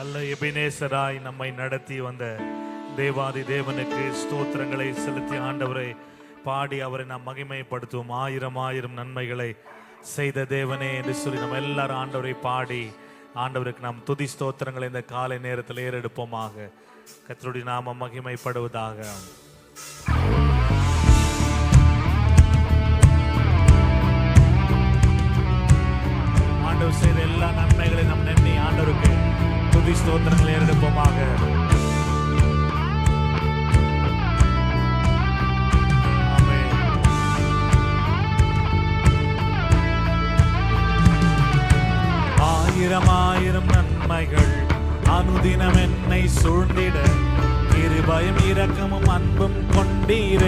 அல்ல எபினேசராய் நம்மை நடத்தி வந்த தேவாதி தேவனுக்கு ஸ்தோத்திரங்களை செலுத்தி ஆண்டவரை பாடி அவரை நாம் மகிமைப்படுத்துவோம். ஆயிரம் ஆயிரம் நன்மைகளை செய்த தேவனே என்று சொல்லி நம்ம எல்லாரும் ஆண்டவரை பாடி ஆண்டவருக்கு நாம் துதி ஸ்தோத்திரங்களை இந்த காலை நேரத்தில் ஏறெடுப்போமாக. கத்தருடைய நாம மகிமைப்படுவதாக. துதி ஸ்தோத்திரங்களை ஏறெடுப்போமாக ஆயிரம் ஆயிரம் நன்மைகள் அனுதினம் என்னை சூழ்ந்திட. இருபயம் இரக்கமும் அன்பும் கொண்டீரே.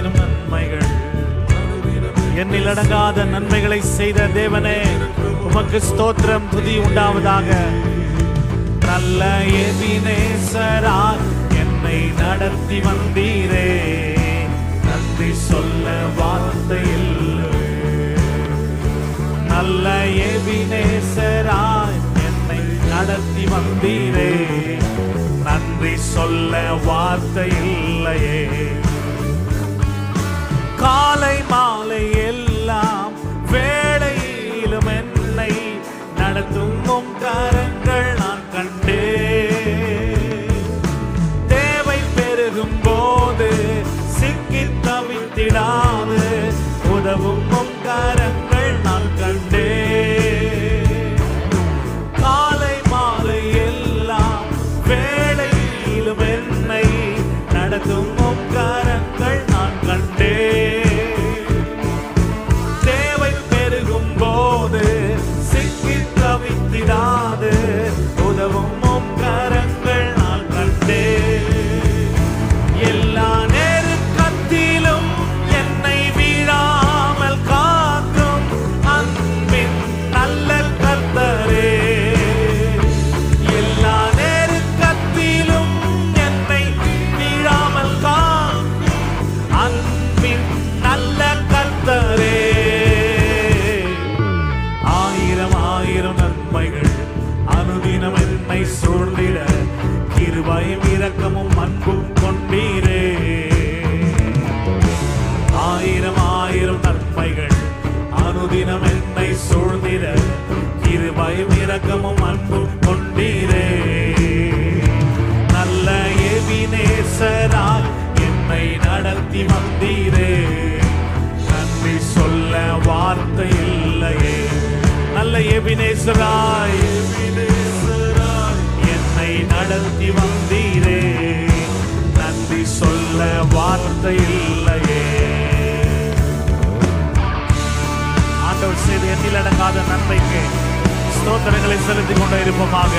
ஆயிரம் நன்மைகள். என்னில் அடங்காத நன்மைகளை செய்த தேவனே உமக்கு ஸ்தோத்திரம் துதி உண்டாவதாக. நல்ல எதினேசரா என்னை நடத்தி வந்தீரே. நன்றி சொல்ல வார்த்தை இல்லை நல்ல எபினேசராய் என்னை நடத்தி வந்தீரே. நன்றி சொல்ல வார்த்தை இல்லையே love on எபினேசரால் என்னை நடத்தி வந்தீரே. நன்றி சொல்ல வார்த்தை இல்லையே. நல்ல எபினேசராய் என்னை நடத்தி வந்தீரே. நன்றி சொல்ல வார்த்தை இல்லையே. ஆண்டவர் செய்து எண்ணில் அடங்காத நன்மைக்கு ஸ்தோத்திரங்களை செலுத்திக் கொண்டே இருப்போமாக.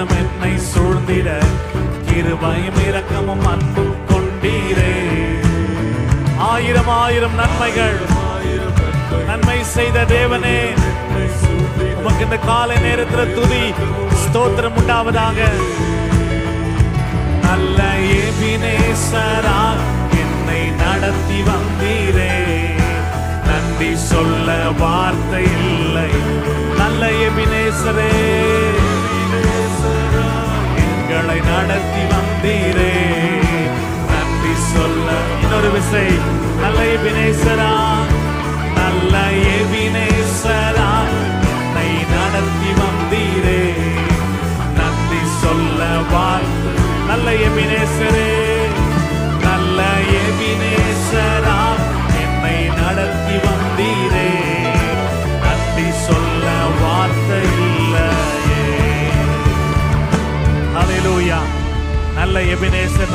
உலகம் என்னை சூழ்ந்திட கிருபையும் இரக்கமும் அன்பும் கொண்டீரே. ஆயிரம் ஆயிரம் நன்மைகள். நன்மை செய்த தேவனே உமக்கு இந்த காலை நேரத்தில் துதி ஸ்தோத்திரம் உண்டாவதாக. நல்ல ஏபினேசரா என்னை நடத்தி வந்தீரே. நன்றி சொல்ல வார்த்தை இல்லை. நல்ல ஏபினேசரே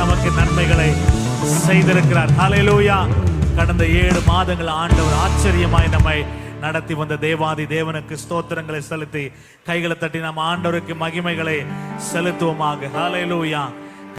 நமக்கு நன்மைகளை செய்திருக்கிறார். ஹலெலூயா கடந்த ஏழு மாதங்கள் ஆண்டவர் ஆச்சரியமாய் நம்மை நடத்தி வந்த தேவாதி தேவனுக்கு ஸ்தோத்திரங்களை செலுத்தி கைகளை தட்டி நம்ம ஆண்டவருக்கு மகிமைகளை செலுத்துவோமாக. ஹலெலூயா